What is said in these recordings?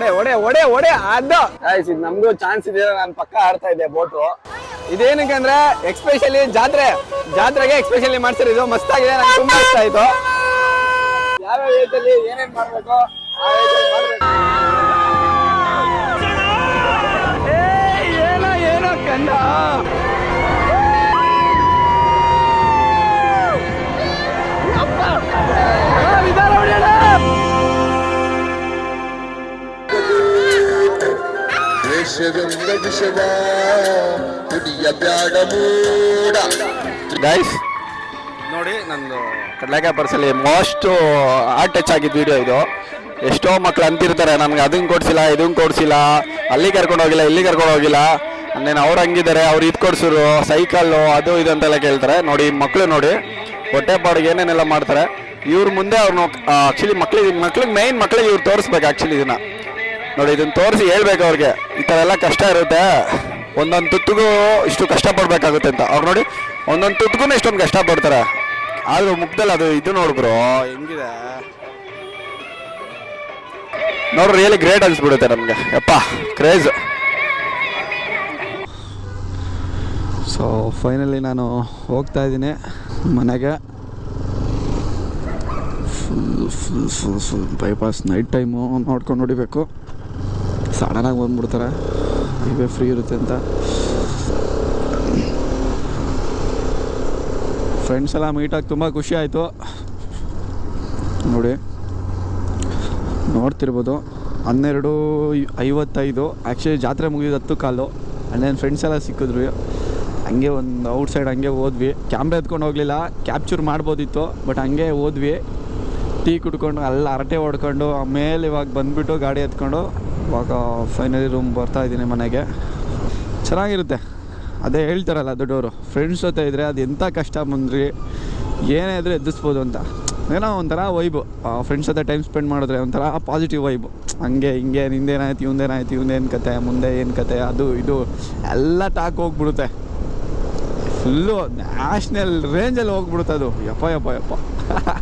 ಒಡೆ ಒಡೆ ಒಡೆ ಒಡೆ ಅದ. ಇದು ನಮಗೂ ಚಾನ್ಸ್ ಇದೆ ನಾನು ಪಕ್ಕ ಆಡ್ತಾ ಇದ್ದೆ ಬೋಟು ಇದೇನಕ್ಕೆ ಅಂದ್ರೆ ಎಕ್ಸ್ಪೆಷಲಿ ಜಾತ್ರೆ ಜಾತ್ರೆಗೆ ಎಕ್ಸ್ಪೆಷಲಿ ಮಾಡ್ಸಿರೋ ಇದು ಮಸ್ತಾಗಿದೆ ನಂಗೆ ತುಂಬಾ ಇಷ್ಟ ಆಯ್ತು. ಯಾವ ಏಜಲ್ಲಿ ಏನೇನ್ ಮಾಡ್ಬೇಕು ಆ ಏಜಲ್ಲಿ ಮಾಡ್ಬೇಕು. ಏ, ಏನೋ ಏನೋ ಕಂಡ. ಕುಡಿಯ ಬ್ಯಾಡ ಮೂಡ. ಗೈಸ್ ನೋಡಿ ನಂದು ಕಡ್ಲೆಕಾಯಿ ಪರ್ಸಲ್ಲಿ ಮೋಸ್ಟ್ ಹಾರ್ಟ್ ಟಚ್ ಆಗಿದ್ದ ವಿಡಿಯೋ ಇದು. ಎಷ್ಟೋ ಮಕ್ಳು ಅಂತಿರ್ತಾರೆ ನಮ್ಗೆ ಅದನ್ನು ಕೊಡ್ಸಿಲ್ಲ ಇದನ್ನ ಕೊಡ್ಸಿಲ್ಲ ಅಲ್ಲಿ ಕರ್ಕೊಂಡು ಹೋಗಿಲ್ಲ ಇಲ್ಲಿ ಕರ್ಕೊಂಡು ಹೋಗಿಲ್ಲ. ಅಂದೇನು ಅವ್ರು ಹಂಗಿದ್ದಾರೆ ಅವ್ರು ಇದು ಕೊಡ್ಸೋರು ಸೈಕಲ್ಲು ಅದು ಇದು ಅಂತೆಲ್ಲ ಕೇಳ್ತಾರೆ. ನೋಡಿ ಮಕ್ಕಳು ನೋಡಿ ಹೊಟ್ಟೆ ಪಾಡಿಗೆ ಏನೇನೆಲ್ಲ ಮಾಡ್ತಾರೆ. ಇವ್ರ ಮುಂದೆ ಅವ್ರನ್ನ ಆಕ್ಚುಲಿ ಮಕ್ಳಿಗೆ ಮಕ್ಳಿಗೆ ಮೈನ್ ಮಕ್ಳಿಗೆ ಇವ್ರು ತೋರಿಸ್ಬೇಕು ಆ್ಯಕ್ಚುಲಿ ಇದನ್ನ. ನೋಡಿ ಇದನ್ನು ತೋರಿಸಿ ಹೇಳ್ಬೇಕು ಅವ್ರಿಗೆ ಈ ಥರ ಎಲ್ಲ ಕಷ್ಟ ಇರುತ್ತೆ ಒಂದೊಂದು ತುತ್ತಿಗೂ ಇಷ್ಟು ಕಷ್ಟಪಡಬೇಕಾಗುತ್ತೆ ಅಂತ ಅವ್ರು ನೋಡಿ ಒಂದೊಂದು ತುತ್ತಿಗೂ ಇಷ್ಟೊಂದು ಕಷ್ಟಪಡ್ತಾರೆ ಆದರೂ ಮುಖದಲ್ಲಿ ಅದು ಇದು ನೋಡ್ಬ್ರು ಹೆಂಗಿದೆ ನೋಡ್ರಿ ರಿಯಲಿ ಗ್ರೇಟ್ ಅನ್ಸ್ಬಿಡುತ್ತೆ ನಮಗೆ ಯಪ್ಪ ಕ್ರೇಜ್ ಸೊ ಫೈನಲಿ ನಾನು ಹೋಗ್ತಾ ಇದ್ದೀನಿ ಮನೆಗೆ full full full full bypass night time ನೋಡ್ಕೊಂಡು ಹೊಡಿಬೇಕು ಸಡನ್ನಾಗಿ ಬಂದ್ಬಿಡ್ತಾರೆ. ಹೈವೇ ಫ್ರೀ ಇರುತ್ತೆ ಅಂತ. ಫ್ರೆಂಡ್ಸ್ ಎಲ್ಲ ಮೀಟಾಗಿ ತುಂಬ ಖುಷಿ ಆಯಿತು. ನೋಡಿ. ನೋಡ್ತಿರ್ಬೋದು. ಹನ್ನೆರಡು ಐವತ್ತೈದು. ಆ್ಯಕ್ಚುಲಿ ಜಾತ್ರೆ ಮುಗಿದ ಹತ್ತು ಕಾಲು. ಅಲ್ಲೇನು ಫ್ರೆಂಡ್ಸ್ ಎಲ್ಲ ಸಿಕ್ಕಿದ್ರು. ಹಂಗೆ ಒಂದು ಔಟ್ ಸೈಡ್ ಹಂಗೆ ಹೋದ್ವಿ. ಕ್ಯಾಮ್ರಾ ಎತ್ಕೊಂಡು ಹೋಗಲಿಲ್ಲ. ಕ್ಯಾಪ್ಚರ್ ಮಾಡ್ಬೋದಿತ್ತು ಬಟ್ ಹಂಗೆ ಹೋದ್ವಿ. ಟೀ ಕುಡ್ಕೊಂಡು ಅಲ್ಲಿ ಹರಟೆ ಹೊಡ್ಕೊಂಡು, ಆಮೇಲೆ ಇವಾಗ ಬಂದುಬಿಟ್ಟು ಗಾಡಿ ಎತ್ಕೊಂಡು ಇವಾಗ ಫೈನಲಿ ರೂಮ್ ಬರ್ತಾ ಇದ್ದೀನಿ ಮನೆಗೆ. ಚೆನ್ನಾಗಿರುತ್ತೆ. ಅದೇ ಹೇಳ್ತಾರಲ್ಲ ದೊಡ್ಡವರು ಫ್ರೆಂಡ್ಸ್ ಜೊತೆ ಇದ್ದರೆ ಅದು ಎಂಥ ಕಷ್ಟ ಬಂದ್ರಿ, ಏನೇ ಇದ್ರೂ ಎದ್ದಿಸ್ಬೋದು ಅಂತ. ಏನೋ ಒಂಥರ ವೈಬು ಫ್ರೆಂಡ್ಸ್ ಜೊತೆ ಟೈಮ್ ಸ್ಪೆಂಡ್ ಮಾಡಿದ್ರೆ ಒಂಥರ ಪಾಸಿಟಿವ್ ವೈಬು ಹಂಗೆ, ಹಿಂಗೆ, ನಿಂದೇನಾಯ್ತು, ಇವಂದೇನಾಯ್ತು, ಇವಂದೇನು ಕತೆ, ಮುಂದೆ ಏನು ಕತೆ, ಅದು, ಇದು, ಎಲ್ಲ ಟಾಕ್ ಹೋಗ್ಬಿಡುತ್ತೆ. ಫುಲ್ಲು ನ್ಯಾಷನಲ್ ರೇಂಜಲ್ಲಿ ಹೋಗ್ಬಿಡುತ್ತೆ ಅದು. ಯಪ್ಪ ಯಪ್ಪ ಯಪ್ಪ.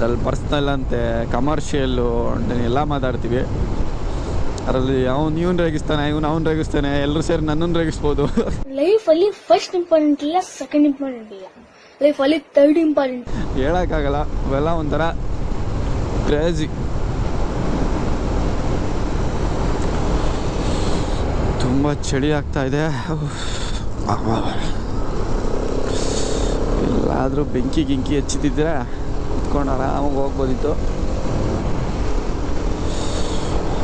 ಅದರಲ್ಲಿ ಪರ್ಸ್ನಲ್ ಅಂತೆ ಕಮರ್ಷಿಯಲ್ಲು ಎಲ್ಲ ಮಾತಾಡ್ತೀವಿ. ಅದರಲ್ಲಿ ಅವನು ನೀವು ರೇಗಿಸ್ತಾನೆ ಇವನು ಅವನು ರೇಗಿಸ್ತಾನೆ ಎಲ್ಲರೂ ಸೇರಿ ನನ್ನನ್ನು ರೇಗಿಸ್ಬೋದು. ಲೈಫಲ್ಲಿ ಫಸ್ಟ್ ಇಂಪಾರ್ಟೆಂಟ್ ಇಲ್ಲ ಸೆಕೆಂಡ್ ಇಂಪಾರ್ಟೆಂಟ್ ಇಲ್ಲ. ಲೈಫಲ್ಲಿ ತರ್ಡ್ ಇಂಪಾರ್ಟೆಂಟ್ ಹೇಳೋಕ್ಕಾಗಲ್ಲ ಅವೆಲ್ಲ ಒಂಥರ ಕ್ರೇಜಿ ತುಂಬ ಚಳಿ ಆಗ್ತಾ ಇದೆ. ಎಲ್ಲಾದರೂ ಬೆಂಕಿ ಗಿಂಕಿ ಹಚ್ಚಿದ್ದಿದ್ರೆ ಕುತ್ಕೊಂಡು ಆರಾಮಾಗಿ ಹೋಗ್ಬೋದಿತ್ತು.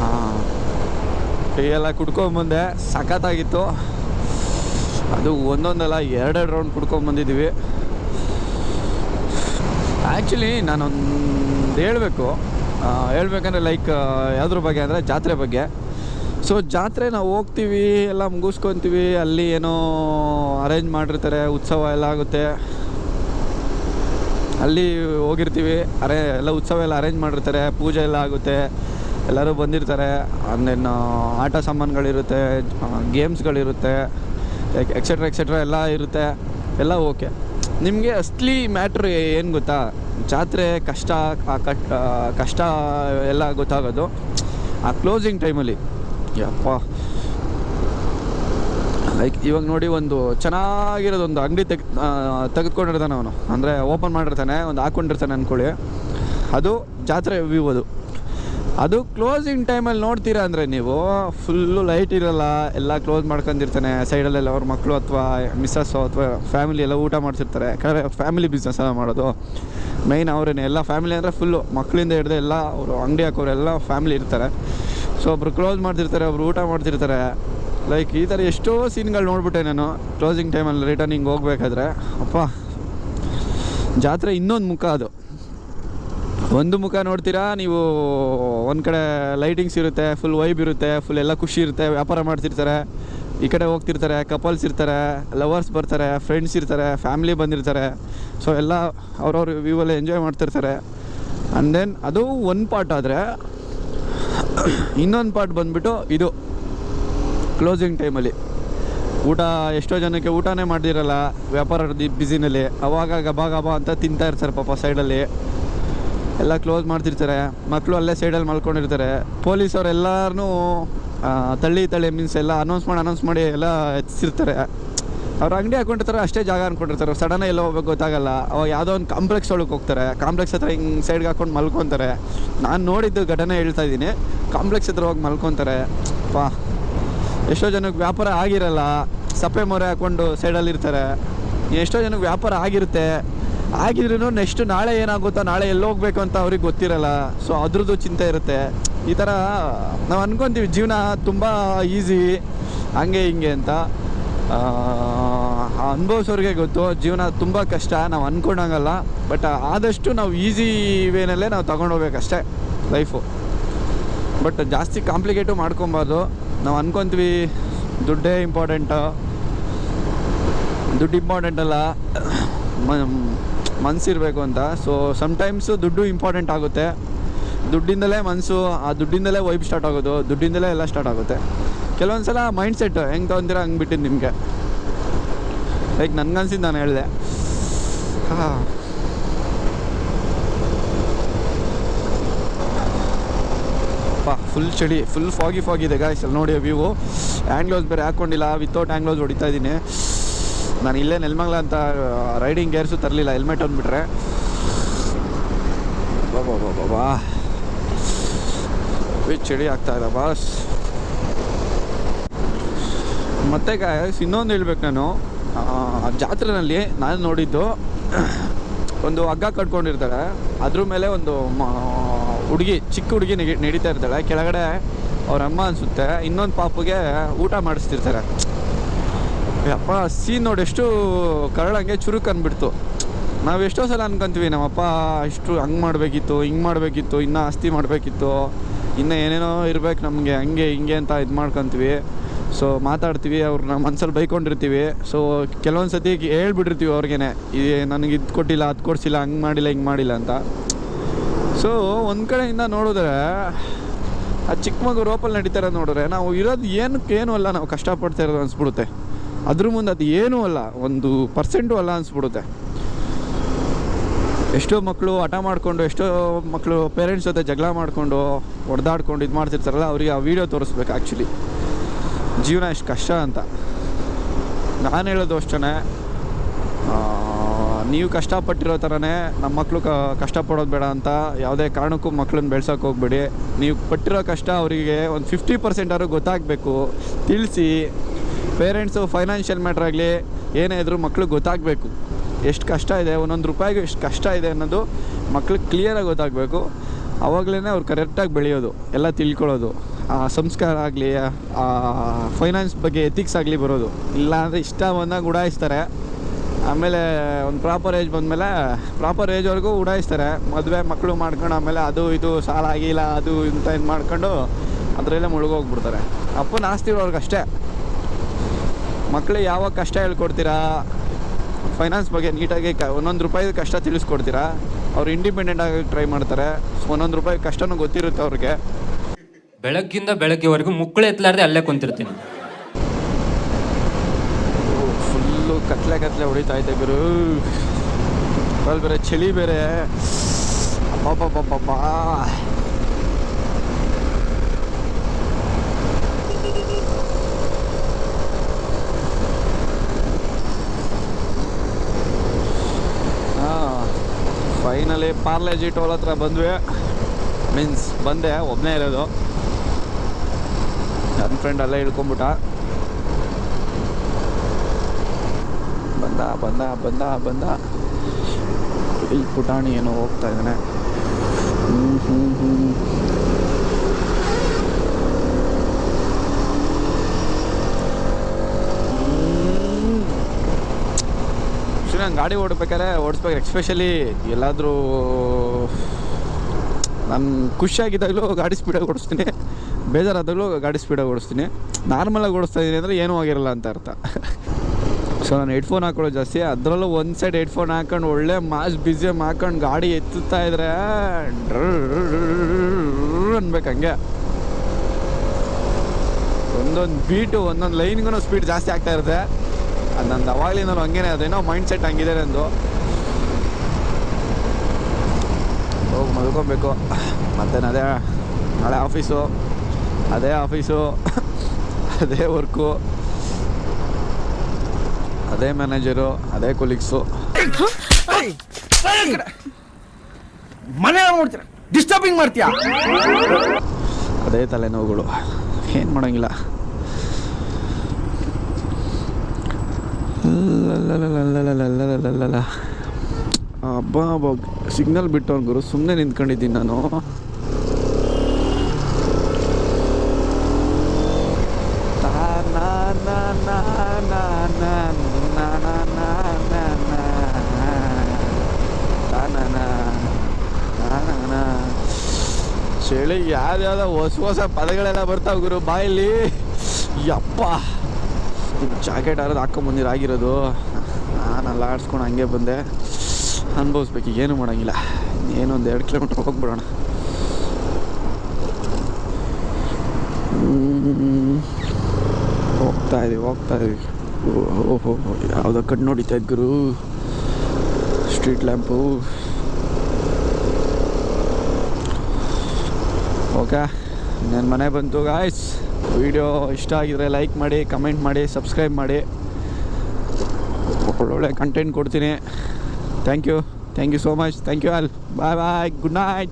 ಹಾಂ. ಎಲ್ಲ ಕುಡ್ಕೊಂಬಂದೆ ಸಖತ್ತಾಗಿತ್ತು. ಅದು ಒಂದೊಂದಲ್ಲ, ಎರಡೆರಡು ರೌಂಡ್ ಕುಡ್ಕೊಂಬಂದಿದ್ದೀವಿ ಆ್ಯಕ್ಚುಲಿ ನಾನೊಂದು ಹೇಳಬೇಕು. ಹೇಳ್ಬೇಕಂದ್ರೆ ಲೈಕ್ ಯಾವುದ್ರ ಬಗ್ಗೆ ಅಂದರೆ ಜಾತ್ರೆ ಬಗ್ಗೆ. ಸೊ ಜಾತ್ರೆ ನಾವು ಹೋಗ್ತೀವಿ, ಎಲ್ಲ ಮುಗಿಸ್ಕೊತೀವಿ. ಅಲ್ಲಿ ಏನೋ ಅರೇಂಜ್ ಮಾಡಿರ್ತಾರೆ, ಉತ್ಸವ ಎಲ್ಲ ಆಗುತ್ತೆ. ಅಲ್ಲಿ ಹೋಗಿರ್ತೀವಿ. ಅರೇ, ಎಲ್ಲ ಉತ್ಸವ ಎಲ್ಲ ಅರೇಂಜ್ ಮಾಡಿರ್ತಾರೆ. ಪೂಜೆ ಎಲ್ಲ ಆಗುತ್ತೆ. ಎಲ್ಲರೂ ಬಂದಿರ್ತಾರೆ. ಅಂದೇನು ಆಟ ಸಾಮಾನುಗಳಿರುತ್ತೆ ಗೇಮ್ಸ್ಗಳಿರುತ್ತೆ ಎಕ್ಸೆಟ್ರಾ ಎಕ್ಸೆಟ್ರಾ ಎಲ್ಲ ಇರುತ್ತೆ. ಎಲ್ಲ ಓಕೆ ನಿಮಗೆ ಅಸ್ಲಿ ಮ್ಯಾಟ್ರ್ ಏನು ಗೊತ್ತಾ? ಜಾತ್ರೆ, ಕಷ್ಟ ಕಷ್ಟ ಎಲ್ಲ ಗೊತ್ತಾಗೋದು. ಆ ಕ್ಲೋಸಿಂಗ್ ಟೈಮಲ್ಲಿ ಯಪ್ಪ. ಲೈಕ್ ಇವಾಗ ನೋಡಿ ಒಂದು ಚೆನ್ನಾಗಿರೋದು ಒಂದು ಅಂಗಡಿ ತೆಗ್ ತೆಗೆದುಕೊಂಡಿರ್ತಾನೆ ಅವನು. ಅಂದರೆ ಓಪನ್ ಮಾಡಿರ್ತಾನೆ, ಒಂದು ಹಾಕ್ಕೊಂಡಿರ್ತಾನೆ ಅಂದ್ಕೊಳ್ಳಿ ಅದು ಜಾತ್ರೆ ವ್ಯೂ ಅದು. ಅದು ಕ್ಲೋಸಿಂಗ್ ಟೈಮಲ್ಲಿ ನೋಡ್ತೀರಾ ಅಂದರೆ ನೀವು ಫುಲ್ಲು ಲೈಟ್ ಇರಲ್ಲ, ಎಲ್ಲ ಕ್ಲೋಸ್ ಮಾಡ್ಕೊಂಡಿರ್ತಾನೆ. ಸೈಡಲ್ಲೆಲ್ಲ ಅವ್ರ ಮಕ್ಕಳು ಅಥವಾ ಮಿಸ್ಸಸ್ಸು ಅಥವಾ ಫ್ಯಾಮಿಲಿ ಎಲ್ಲ ಊಟ ಮಾಡ್ತಿರ್ತಾರೆ. ಯಾಕಂದರೆ ಫ್ಯಾಮಿಲಿ ಬಿಸ್ನೆಸ್ ಎಲ್ಲ ಮಾಡೋದು. ಮೈನ್ ಅವರೇನೆ. ಎಲ್ಲ ಫ್ಯಾಮಿಲಿ ಅಂದರೆ ಫುಲ್ಲು ಮಕ್ಕಳಿಂದ ಹಿಡ್ದು ಎಲ್ಲ ಅವರು ಅಂಗಡಿ ಹಾಕೋರೆಲ್ಲ ಫ್ಯಾಮಿಲಿ ಇರ್ತಾರೆ. ಸೊ ಒಬ್ರು ಕ್ಲೋಸ್ ಮಾಡ್ತಿರ್ತಾರೆ, ಒಬ್ರು ಊಟ ಮಾಡ್ತಿರ್ತಾರೆ. ಲೈಕ್ ಈ ಥರ ಎಷ್ಟೋ ಸೀನ್ಗಳು ನೋಡ್ಬಿಟ್ಟೆ ನಾನು. ಕ್ಲೋಸಿಂಗ್ ಟೈಮಲ್ಲಿ ರಿಟರ್ನಿಂಗ್ ಹೋಗ್ಬೇಕಾದ್ರೆ. ಅಪ್ಪ. ಜಾತ್ರೆ ಇನ್ನೊಂದು ಮುಖ ಅದು. ಒಂದು ಮುಖ ನೋಡ್ತೀರಾ, ನೀವು ಒಂದು ಕಡೆ ಲೈಟಿಂಗ್ಸ್ ಇರುತ್ತೆ ಫುಲ್ ವೈಬ್ ಇರುತ್ತೆ ಫುಲ್ ಎಲ್ಲ ಖುಷಿ ಇರುತ್ತೆ, ವ್ಯಾಪಾರ ಮಾಡ್ತಿರ್ತಾರೆ, ಈ ಕಡೆ ಹೋಗ್ತಿರ್ತಾರೆ ಕಪಲ್ಸ್ ಇರ್ತಾರೆ ಲವರ್ಸ್ ಬರ್ತಾರೆ ಫ್ರೆಂಡ್ಸ್ ಇರ್ತಾರೆ ಫ್ಯಾಮಿಲಿ ಬಂದಿರ್ತಾರೆ. ಸೊ ಎಲ್ಲ ಅವ್ರವ್ರ ವ್ಯೂವಲ್ಲಿ ಎಂಜಾಯ್ ಮಾಡ್ತಿರ್ತಾರೆ. ಆ್ಯಂಡ್ ದೆನ್ ಅದು ಒಂದು ಪಾರ್ಟ್ ಆದರೆ, ಇನ್ನೊಂದು ಪಾರ್ಟ್ ಬಂದ್ಬಿಟ್ಟು ಇದು. ಕ್ಲೋಸಿಂಗ್ ಟೈಮಲ್ಲಿ ಊಟ ಎಷ್ಟೋ ಜನಕ್ಕೆ ಊಟನೇ ಮಾಡ್ದಿರಲ್ಲ ವ್ಯಾಪಾರ ಬಿಸಿನಲ್ಲಿ ಅವಾಗ ಗಬಾ ಗಬಾ ಅಂತ ತಿಂತಾ ಇರ್ತಾರೆ ಪಾಪ ಸೈಡಲ್ಲಿ ಎಲ್ಲ ಕ್ಲೋಸ್ ಮಾಡ್ತಿರ್ತಾರೆ. ಮಕ್ಕಳು ಅಲ್ಲೇ ಸೈಡಲ್ಲಿ ಮಲ್ಕೊಂಡಿರ್ತಾರೆ. ಪೊಲೀಸವ್ರು ಎಲ್ಲರೂ ತಳ್ಳಿ ತಳ್ಳಿ ಮೀನ್ಸ್ ಎಲ್ಲ ಅನೌನ್ಸ್ ಮಾಡಿ ಅನೌನ್ಸ್ ಮಾಡಿ ಎಲ್ಲ ಹೆಚ್ಚಿರ್ತಾರೆ ಅವ್ರು ಅಂಗಡಿ ಹಾಕೊಂಡಿರ್ತಾರೆ, ಅಷ್ಟೇ ಜಾಗ ಅಂದ್ಕೊಂಡಿರ್ತಾರೆ ಸಡನ್ ಎಲ್ಲ ಹೋಗ್ಬೇಕು ಗೊತ್ತಾಗಲ್ಲ. ಅವಾಗ ಯಾವುದೋ ಒಂದು ಕಾಂಪ್ಲೆಕ್ಸ್ ಒಳಗೆ ಹೋಗ್ತಾರೆ. ಕಾಂಪ್ಲೆಕ್ಸ್ ಹತ್ರ ಹಿಂಗೆ ಸೈಡ್ಗೆ ಹಾಕೊಂಡು ಮಲ್ಕೊತಾರೆ. ನಾನು ನೋಡಿದ್ದು ಘಟನೆ ಹೇಳ್ತಾ ಇದ್ದೀನಿ. ಕಾಂಪ್ಲೆಕ್ಸ್ ಹತ್ರ ಹೋಗಿ ಮಲ್ಕೊತಾರೆ. ಪಾ ಎಷ್ಟೋ ಜನಕ್ಕೆ ವ್ಯಾಪಾರ ಆಗಿರಲ್ಲ, ಸಪ್ಪೆ ಮೊರೆ ಹಾಕ್ಕೊಂಡು ಸೈಡಲ್ಲಿ ಇರ್ತಾರೆ. ಎಷ್ಟೋ ಜನಕ್ಕೆ ವ್ಯಾಪಾರ ಆಗಿರುತ್ತೆ. ಆಗಿದ್ರೂ ನೆಕ್ಸ್ಟ್ ನಾಳೆ ಏನಾಗುತ್ತೋ, ನಾಳೆ ಎಲ್ಲಿ ಹೋಗ್ಬೇಕು ಅಂತ ಅವ್ರಿಗೆ ಗೊತ್ತಿರಲ್ಲ. ಸೊ ಅದ್ರದ್ದು ಚಿಂತೆ ಇರುತ್ತೆ. ಈ ಥರ ನಾವು ಅನ್ಕೊತೀವಿ, ಜೀವನ ತುಂಬ ಈಸಿ ಹಂಗೆ ಹಿಂಗೆ ಅಂತ. ಅನುಭವಿಸೋರಿಗೆ ಗೊತ್ತು, ಜೀವನ ತುಂಬ ಕಷ್ಟ, ನಾವು ಅಂದ್ಕೊಂಡಂಗಲ್ಲ ಬಟ್ ಆದಷ್ಟು ನಾವು ಈಸಿ ವೇನಲ್ಲೇ ನಾವು ತಗೊಂಡೋಗ್ಬೇಕಷ್ಟೇ ಲೈಫು ಬಟ್ ಜಾಸ್ತಿ ಕಾಂಪ್ಲಿಕೇಟು ಮಾಡ್ಕೊಬಾರ್ದು. ನಾವು ಅನ್ಕೊತೀವಿ ದುಡ್ಡೇ ಇಂಪಾರ್ಟೆಂಟು ದುಡ್ಡು ಇಂಪಾರ್ಟೆಂಟ್ ಅಲ್ಲ. ಮನಸ್ಸಿರಬೇಕು ಅಂತ. ಸೊ ಸಮ್ಟೈಮ್ಸು ದುಡ್ಡು ಇಂಪಾರ್ಟೆಂಟ್ ಆಗುತ್ತೆ. ದುಡ್ಡಿಂದಲೇ ಮನಸ್ಸು ಆ ದುಡ್ಡಿಂದಲೇ ವೈಬ್ ಸ್ಟಾರ್ಟ್ ಆಗೋದು, ದುಡ್ಡಿಂದಲೇ ಎಲ್ಲ ಸ್ಟಾರ್ಟ್ ಆಗುತ್ತೆ. ಕೆಲವೊಂದು ಸಲ ಮೈಂಡ್ ಸೆಟ್ ಹೆಂಗೆ ತೊಗೊಂತೀರ ಹಂಗೆ ಬಿಟ್ಟಿದ್ದು ನಿಮಗೆ. ಲೈಕ್ ನನಗನ್ಸಿದ್ದು ನಾನು ಹೇಳಿದೆ. ಹಾಂ. ಪಾ ಫುಲ್ ಚಳಿ ಫುಲ್ ಫಾಗಿ ಫಾಗಿದೆ ಗಾಯ್ಸ್ ಅಲ್ಲಿ ನೋಡಿ ವ್ಯೂ ಆ್ಯಂಗ್ಲೋಸ್ ಬೇರೆ ಹಾಕ್ಕೊಂಡಿಲ್ಲ ವಿತೌಟ್ ಆ್ಯಂಗ್ಲೋಸ್ ಹೊಡಿತಾ ಇದ್ದೀನಿ ನಾನು ಇಲ್ಲೇ ನೆಲ್ಮಂಗ್ಲ ಅಂತ ರೈಡಿಂಗ್ ಗೇರ್ಸು ತರಲಿಲ್ಲ. ಹೆಲ್ಮೆಟ್ ಅಂದ್ಬಿಟ್ರೆ ಬಾಬಾ ಚಳಿ ಆಗ್ತಾ ಇದೆ ಬಾಸ್ ಮತ್ತೆ ಗಾಯಸ್ ಇನ್ನೊಂದು ಹೇಳ್ಬೇಕು ನಾನು. ಜಾತ್ರೆನಲ್ಲಿ ನಾನು ನೋಡಿದ್ದು, ಒಂದು ಹಗ್ಗ ಕಟ್ಕೊಂಡಿರ್ತಾರೆ. ಅದ್ರ ಮೇಲೆ ಒಂದು ಹುಡುಗಿ, ಚಿಕ್ಕ ಹುಡುಗಿ ನಡೀತಾ ಇರ್ತಾಳೆ. ಕೆಳಗಡೆ ಅವ್ರ ಅಮ್ಮ ಅನಿಸುತ್ತೆ. ಇನ್ನೊಂದು ಪಾಪುಗೆ ಊಟ ಮಾಡಿಸ್ತಿರ್ತಾರೆ. ಅಪ್ಪ ಸೀನ್ ನೋಡಿ ಎಷ್ಟು ಕರಳಂಗೆ ಚುರುಕು ಅಂದ್ಬಿಡ್ತು ನಾವು ಎಷ್ಟೋ ಸಲ ಅನ್ಕೊಂತೀವಿ, ನಮ್ಮಪ್ಪ ಇಷ್ಟು ಹಂಗೆ ಮಾಡಬೇಕಿತ್ತು, ಹಿಂಗೆ ಮಾಡಬೇಕಿತ್ತು, ಇನ್ನೂ ಆಸ್ತಿ ಮಾಡಬೇಕಿತ್ತು, ಇನ್ನೂ ಏನೇನೋ ಇರ್ಬೇಕು ನಮಗೆ, ಹಂಗೆ ಹಿಂಗೆ ಅಂತ ಇದು ಮಾಡ್ಕೊತೀವಿ. ಸೊ ಮಾತಾಡ್ತೀವಿ ಅವ್ರನ್ನ ಮನ್ಸಲ್ಲಿ ಬೈಕೊಂಡಿರ್ತೀವಿ. ಸೊ ಕೆಲವೊಂದು ಸತಿ ಹೇಳ್ಬಿಟ್ಟಿರ್ತೀವಿ ಅವ್ರಿಗೇನೆ, ಇದು, ನನಗೆ ಇದು ಕೊಟ್ಟಿಲ್ಲ, ಅದು ಕೊಡಿಸಿಲ್ಲ, ಹಂಗೆ ಮಾಡಿಲ್ಲ, ಹಿಂಗೆ ಮಾಡಿಲ್ಲ ಅಂತ. ಸೊ ಒಂದು ಕಡೆಯಿಂದ ನೋಡಿದ್ರೆ, ಆ ಚಿಕ್ಕ ಮಗು ರೋಪಲ್ಲಿ ನಡೀತಾರೆ ನೋಡಿದ್ರೆ, ನಾವು ಇರೋದು ಏನಕ್ಕೆ ಏನೂ ಅಲ್ಲ, ನಾವು ಕಷ್ಟಪಡ್ತಾ ಇರೋದು ಅನಿಸ್ಬಿಡುತ್ತೆ. ಅದ್ರ ಮುಂದೆ ಅದು ಏನೂ ಅಲ್ಲ, ಒಂದು ಪರ್ಸೆಂಟು ಅಲ್ಲ ಅನಿಸ್ಬಿಡುತ್ತೆ. ಎಷ್ಟೋ ಮಕ್ಕಳು ಹಠ ಮಾಡಿಕೊಂಡು, ಎಷ್ಟೋ ಮಕ್ಕಳು ಪೇರೆಂಟ್ಸ್ ಜೊತೆ ಜಗಳ ಮಾಡಿಕೊಂಡು ಹೊಡೆದಾಡ್ಕೊಂಡು ಇದು ಮಾಡ್ತಿರ್ತಾರಲ್ಲ, ಅವರಿಗೆ ಆ ವಿಡಿಯೋ ತೋರಿಸ್ಬೇಕು ಆ್ಯಕ್ಚುಲಿ ಜೀವನ ಎಷ್ಟು ಕಷ್ಟ ಅಂತ. ನಾನು ಹೇಳೋದು ಅಷ್ಟೇ ನೀವು ಕಷ್ಟಪಟ್ಟಿರೋ ಥರನೇ ನಮ್ಮ ಮಕ್ಕಳು ಕ ಕಷ್ಟಪಡೋದು ಬೇಡ ಅಂತ ಯಾವುದೇ ಕಾರಣಕ್ಕೂ ಮಕ್ಕಳನ್ನ ಬೆಳ್ಸೋಕೆ ಹೋಗ್ಬೇಡಿ. ನೀವು ಪಟ್ಟಿರೋ ಕಷ್ಟ ಅವರಿಗೆ ಒಂದು ಫಿಫ್ಟಿ ಪರ್ಸೆಂಟ್ ಆದ್ರೂ ಗೊತ್ತಾಗಬೇಕು. ತಿಳಿಸಿ ಪೇರೆಂಟ್ಸು ಫೈನಾನ್ಷಿಯಲ್ ಮ್ಯಾಟ್ರ್ ಆಗಲಿ ಏನೇ ಇದ್ರೂ ಮಕ್ಳಿಗೆ ಗೊತ್ತಾಗಬೇಕು. ಎಷ್ಟು ಕಷ್ಟ ಇದೆ, ಒಂದೊಂದು ರೂಪಾಯಿಗೂ ಎಷ್ಟು ಕಷ್ಟ ಇದೆ ಅನ್ನೋದು ಮಕ್ಳಿಗೆ ಕ್ಲಿಯರಾಗಿ ಗೊತ್ತಾಗಬೇಕು. ಆವಾಗಲೇ ಅವ್ರು ಕರೆಕ್ಟಾಗಿ ಬೆಳೆಯೋದು, ಎಲ್ಲ ತಿಳ್ಕೊಳ್ಳೋದು. ಆ ಸಂಸ್ಕಾರ ಆಗಲಿ ಫೈನಾನ್ಸ್ ಬಗ್ಗೆ ಎಥಿಕ್ಸ್ ಆಗಲಿ ಬರೋದು. ಇಲ್ಲಾಂದರೆ ಇಷ್ಟ ಬಂದಾಗ ಉಡಾಯಿಸ್ತಾರೆ ಆಮೇಲೆ ಒಂದು ಪ್ರಾಪರ್ ಏಜ್ ಬಂದಮೇಲೆ ಪ್ರಾಪರ್ ಏಜ್ವರೆಗೂ ಉಡಾಯಿಸ್ತಾರೆ. ಮದುವೆ ಮಕ್ಕಳು ಮಾಡ್ಕೊಂಡು ಆಮೇಲೆ ಅದು ಇದು ಸಾಲ ಆಗಿಲ್ಲ, ಅದು ಇಂಥ ಇದು ಮಾಡ್ಕೊಂಡು ಅದರಲ್ಲೇ ಮುಳುಗೋಗ್ಬಿಡ್ತಾರೆ. ಅಪ್ಪನ ಆಸ್ತಿ ಇರೋರ್ಗೆ ಅಷ್ಟೇ. ಮಕ್ಕಳಿಗೆ ಯಾವಾಗ ಕಷ್ಟ ಹೇಳ್ಕೊಡ್ತೀರಾ? ಫೈನಾನ್ಸ್ ಬಗ್ಗೆ ನೀಟಾಗಿ ಕ ಒಂದೊಂದು ರೂಪಾಯಿ ಕಷ್ಟ ತಿಳಿಸ್ಕೊಡ್ತೀರಾ? ಅವ್ರು ಇಂಡಿಪೆಂಡೆಂಟ್ ಆಗಿ ಟ್ರೈ ಮಾಡ್ತಾರೆ. ಒಂದೊಂದು ರೂಪಾಯಿ ಕಷ್ಟನೂ ಗೊತ್ತಿರುತ್ತೆ ಅವ್ರಿಗೆ. ಬೆಳಗ್ಗಿಂದ ಬೆಳಗ್ಗೆವರೆಗೂ ಮುಕ್ಕಳು ಎತ್ತಲಾರ್ದೆ ಅಲ್ಲೇ ಕುಂತಿರ್ತೀನಿ. ಕತ್ಲೆ ಕತ್ಲೆ ಹೊಡಿತಾ ಇದೆ ಗುರು. ಅಲ್ಲಿ ಬೇರೆ ಚಳಿ ಬೇರೆ. ಅಬ್ಬಬ್ಬಬ್ಬಬ್ಬಾ. ಫೈನಲಿ ಪಾರ್ಲೇಜಿ ಟೋಲ್ ಹತ್ರ ಬಂದ್ವಿ. ಮೀನ್ಸ್ ಬಂದೆ ಒಬ್ಬನೇ ಇರೋದು. ನನ್ನ ಫ್ರೆಂಡ್ ಅಲ್ಲೇ ಇಳ್ಕೊಂಬಿಟ್ಟ ಬಂದ ಬಂದ ಬಂದ ಬಂದ. ಈ ಪುಟಾಣಿ ಏನೋ ಹೋಗ್ತಾ ಇದ್ದಾನೆ. ನಾನು ಗಾಡಿ ಓಡಬೇಕಾದ್ರೆ ಓಡಿಸ್ಬೇಕು. ಎಕ್ಸ್ಪೆಷಲಿ ಎಲ್ಲಾದರೂ ನಾನು ಖುಷಿಯಾಗಿದ್ದಾಗಲೂ ಗಾಡಿ ಸ್ಪೀಡಾಗಿ ಓಡಿಸ್ತೀನಿ. ಬೇಜಾರಾದಾಗಲೂ ಗಾಡಿ ಸ್ಪೀಡಾಗಿ ಓಡಿಸ್ತೀನಿ. ನಾರ್ಮಲಾಗಿ ಓಡಿಸ್ತಾ ಇದ್ದೀನಿ ಅಂದರೆ ಏನೂ ಆಗಿರಲ್ಲ ಅಂತ ಅರ್ಥ. ಸೊ ನಾನು ಹೆಡ್ಫೋನ್ ಹಾಕೊಳ್ಳೋದು ಜಾಸ್ತಿ. ಅದರಲ್ಲೂ ಒಂದು ಸೈಡ್ ಹೆಡ್ಫೋನ್ ಹಾಕೊಂಡು ಒಳ್ಳೆ ಮಾಸ್ ಬಿಸಿ ಹಾಕೊಂಡು ಗಾಡಿ ಎತ್ತುತ್ತಾ ಇದ್ರೆ ಅನ್ಬೇಕು ಹಂಗೆ ಒಂದೊಂದು ಬೀಟು ಒಂದೊಂದು ಲೈನ್ಗೂ ಸ್ಪೀಡ್ ಜಾಸ್ತಿ ಆಗ್ತಾ ಇರುತ್ತೆ ಅದು ನಂದು ಅವಾಗಲಿಂದ ಹಂಗೇನೆ ಅದೇನೋ ಮೈಂಡ್ ಸೆಟ್ ಹಂಗಿದೆ ನಂದು ಹೋಗಿ ಮಲ್ಕೊಬೇಕು ಮತ್ತೆ ಅದೇ ನಾಳೆ ಆಫೀಸು ಅದೇ ಆಫೀಸು ಅದೇ ವರ್ಕು ಅದೇ ಮ್ಯಾನೇಜರು ಅದೇ ಕೊಲೀಗ್ಸು ಮನೆ ನೋಡ್ತೀರ? ಡಿಸ್ಟರ್ಬಿಂಗ್ ಮಾಡ್ತೀಯ? ಅದೇ ತಲೆನೋವುಗಳು. ಏನು ಮಾಡೋಂಗಿಲ್ಲ. ಅಬ್ಬಾ ಅಬ್ಬ ಸಿಗ್ನಲ್ ಬಿಟ್ಟವನಿಗರು ಸುಮ್ಮನೆ ನಿಂತ್ಕೊಂಡಿದ್ದೀನಿ ನಾನು. ಯಾವ್ದಾವ್ದೋ ಹೊಸ ಹೊಸ ಪದಗಳೆಲ್ಲ ಬರ್ತಾವ ಗುರು, ಬಾಯಲ್ಲಿ. ಯಪ್ಪ. ಜಾಕೆಟ್ ಆರೋದು ಹಾಕೊಂಬಂದಿರ ಆಗಿರೋದು ನಾನು ಅಲ್ಲ ಆಡ್ಸ್ಕೊಂಡು ಹಂಗೆ ಬಂದೆ. ಅನ್ಭವಿಸ್ಬೇಕು, ಏನು ಮಾಡೋಂಗಿಲ್ಲ. ಏನೊಂದು ಎರಡು ಕಿಲೋಮೀಟ್ರ್ ಹೋಗ್ಬಿಡೋಣ. ಹೋಗ್ತಾ ಇದೀವಿ ಹೋಗ್ತಾ ಇದೀವಿ. ಓಹೋ, ಯಾವುದೋ ಕಣ್ಣು ನೋಡಿತಾ ಇದ್ದರು ಸ್ಟ್ರೀಟ್ ಲ್ಯಾಂಪು ಓಕೆ? ನನ್ನ ಮನೆ ಬಂತು ಗಾಯ್ಸ್ ವಿಡಿಯೋ ಇಷ್ಟ ಆಗಿದ್ರೆ ಲೈಕ್ ಮಾಡಿ ಕಮೆಂಟ್ ಮಾಡಿ ಸಬ್ಸ್ಕ್ರೈಬ್ ಮಾಡಿ. ಒಳ್ಳೊಳ್ಳೆ ಕಂಟೆಂಟ್ ಕೊಡ್ತೀನಿ. Thank you thank you so much thank you all bye bye good night